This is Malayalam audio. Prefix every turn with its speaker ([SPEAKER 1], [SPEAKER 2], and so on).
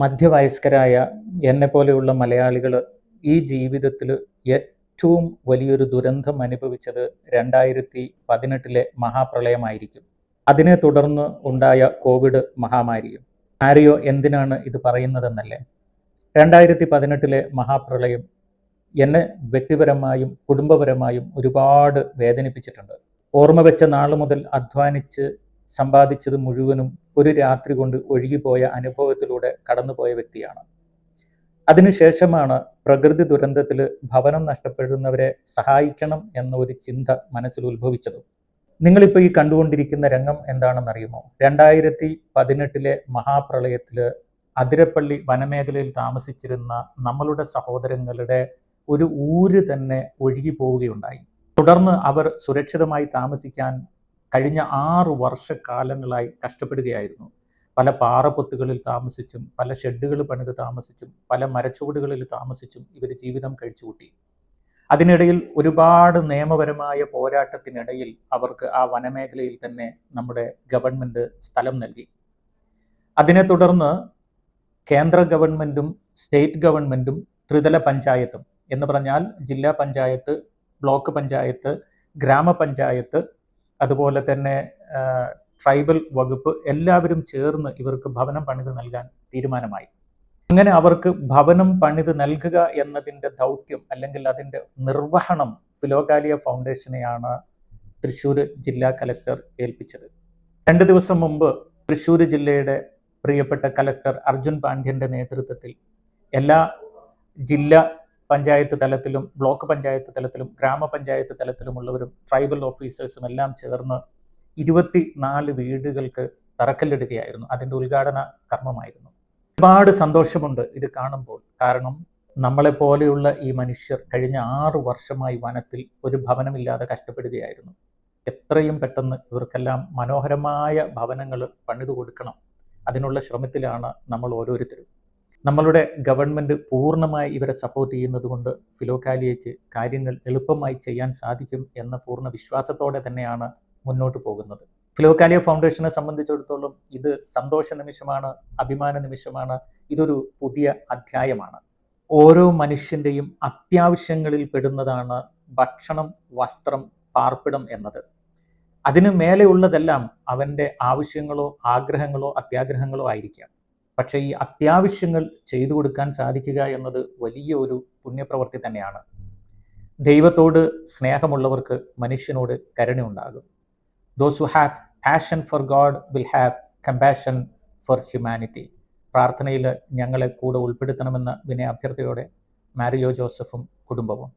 [SPEAKER 1] മധ്യവയസ്കരായ എന്നെ പോലെയുള്ള മലയാളികൾ ഈ ജീവിതത്തിൽ ഏറ്റവും വലിയൊരു ദുരന്തം അനുഭവിച്ചത് രണ്ടായിരത്തി പതിനെട്ടിലെ മഹാപ്രളയമായിരിക്കും. അതിനെ തുടർന്ന് ഉണ്ടായ കോവിഡ് മഹാമാരിയും. ആരെയോ എന്തിനാണ് ഇത് പറയുന്നതെന്നല്ലേ? രണ്ടായിരത്തി പതിനെട്ടിലെ മഹാപ്രളയം എന്നെ വ്യക്തിപരമായും കുടുംബപരമായും ഒരുപാട് വേദനിപ്പിച്ചിട്ടുണ്ട്. ഓർമ്മ വെച്ച നാൾ മുതൽ അധ്വാനിച്ച് സമ്പാദിച്ചത് മുഴുവനും ഒരു രാത്രി കൊണ്ട് ഒഴുകിപ്പോയ അനുഭവത്തിലൂടെ കടന്നുപോയ വ്യക്തിയാണ്. അതിനുശേഷമാണ് പ്രകൃതി ദുരന്തത്തിൽ ഭവനം നഷ്ടപ്പെടുന്നവരെ സഹായിക്കണം എന്ന ഒരു ചിന്ത മനസ്സിൽ ഉത്ഭവിച്ചതും. നിങ്ങളിപ്പോൾ ഈ കണ്ടുകൊണ്ടിരിക്കുന്ന രംഗം എന്താണെന്നറിയുമോ? രണ്ടായിരത്തി പതിനെട്ടിലെ മഹാപ്രളയത്തിൽ അതിരപ്പള്ളി വനമേഖലയിൽ താമസിച്ചിരുന്ന നമ്മളുടെ സഹോദരങ്ങളുടെ ഒരു ഊര് തന്നെ ഒഴുകി പോവുകയുണ്ടായി തുടർന്ന് അവർ സുരക്ഷിതമായി താമസിക്കാൻ കഴിഞ്ഞ ആറ് വർഷക്കാലങ്ങളായി കഷ്ടപ്പെടുകയായിരുന്നു. പല പാറപ്പൊത്തുകളിൽ താമസിച്ചും പല ഷെഡുകൾ പണിത് താമസിച്ചും പല മരച്ചുവടുകളിൽ താമസിച്ചും ഇവർ ജീവിതം കഴിച്ചുകൂട്ടി. അതിനിടയിൽ ഒരുപാട് നിയമപരമായ പോരാട്ടത്തിനിടയിൽ അവർക്ക് ആ വനമേഖലയിൽ തന്നെ നമ്മുടെ ഗവൺമെന്റ് സ്ഥലം നൽകി. അതിനെ തുടർന്ന് കേന്ദ്ര ഗവൺമെന്റും സ്റ്റേറ്റ് ഗവൺമെന്റും ത്രിതല പഞ്ചായത്തും എന്ന് പറഞ്ഞാൽ ജില്ലാ പഞ്ചായത്ത് ബ്ലോക്ക് പഞ്ചായത്ത് ഗ്രാമപഞ്ചായത്ത് അതുപോലെ തന്നെ ട്രൈബൽ വകുപ്പ് എല്ലാവരും ചേർന്ന് ഇവർക്ക് ഭവനം പണിത് നൽകാൻ തീരുമാനമായി. അങ്ങനെ അവർക്ക് ഭവനം പണിത് നൽകുക എന്നതിന്റെ ദൗത്യം അല്ലെങ്കിൽ അതിന്റെ നിർവഹണം ഫിലോകാലിയ ഫൗണ്ടേഷനെയാണ് തൃശ്ശൂർ ജില്ലാ കലക്ടർ ഏൽപ്പിച്ചത്. രണ്ട് ദിവസം മുമ്പ് തൃശ്ശൂർ ജില്ലയുടെ പ്രിയപ്പെട്ട കലക്ടർ അർജുൻ പാണ്ഡ്യന്റെ നേതൃത്വത്തിൽ എല്ലാ ജില്ലാ പഞ്ചായത്ത് തലത്തിലും ബ്ലോക്ക് പഞ്ചായത്ത് തലത്തിലും ഗ്രാമപഞ്ചായത്ത് തലത്തിലുമുള്ളവരും ട്രൈബൽ ഓഫീസേഴ്സും എല്ലാം ചേർന്ന് ഇരുപത്തി നാല് വീടുകൾക്ക് തറക്കല്ലിടുകയായിരുന്നു. അതിന്റെ ഉദ്ഘാടന കർമ്മമായിരുന്നു. ഒരുപാട് സന്തോഷമുണ്ട് ഇത് കാണുമ്പോൾ. കാരണം നമ്മളെപ്പോലെയുള്ള ഈ മനുഷ്യർ കഴിഞ്ഞ ആറ് വർഷമായി വനത്തിൽ ഒരു ഭവനമില്ലാതെ കഷ്ടപ്പെടുകയായിരുന്നു. എത്രയും പെട്ടെന്ന് ഇവർക്കെല്ലാം മനോഹരമായ ഭവനങ്ങൾ പണിതു കൊടുക്കണം. അതിനുള്ള ശ്രമത്തിലാണ് നമ്മൾ ഓരോരുത്തരും. നമ്മളുടെ ഗവൺമെന്റ് പൂർണമായി ഇവരെ സപ്പോർട്ട് ചെയ്യുന്നത് കൊണ്ട് ഫിലോകാലിയയ്ക്ക് കാര്യങ്ങൾ എളുപ്പമായി ചെയ്യാൻ സാധിക്കും എന്ന പൂർണ വിശ്വാസത്തോടെ തന്നെയാണ് മുന്നോട്ട് പോകുന്നത്. ഫിലോകാലിയ ഫൗണ്ടേഷനെ സംബന്ധിച്ചിടത്തോളം ഇത് സന്തോഷ നിമിഷമാണ് അഭിമാന നിമിഷമാണ് ഇതൊരു പുതിയ അധ്യായമാണ്. ഓരോ മനുഷ്യന്റെയും അത്യാവശ്യങ്ങളിൽ പെടുന്നതാണ് ഭക്ഷണം വസ്ത്രം പാർപ്പിടം എന്നത്. അതിനു മേലെയുള്ളതെല്ലാം അവന്റെ ആവശ്യങ്ങളോ ആഗ്രഹങ്ങളോ അത്യാഗ്രഹങ്ങളോ ആയിരിക്കാം. പക്ഷേ ഈ അത്യാവശ്യങ്ങൾ ചെയ്തു കൊടുക്കാൻ സാധിക്കുക എന്നത് വലിയ ഒരു പുണ്യപ്രവൃത്തി തന്നെയാണ്. ദൈവത്തോട് സ്നേഹമുള്ളവർക്ക് മനുഷ്യനോട് കരുണയുണ്ടാകും. Those who have passion for God will have compassion for humanity പ്രാർത്ഥനയിൽ ഞങ്ങളെ കൂടെ ഉൾപ്പെടുത്തണമെന്ന വിനയ അഭ്യർത്ഥിയോടെ മാരിയോ ജോസഫും കുടുംബവും.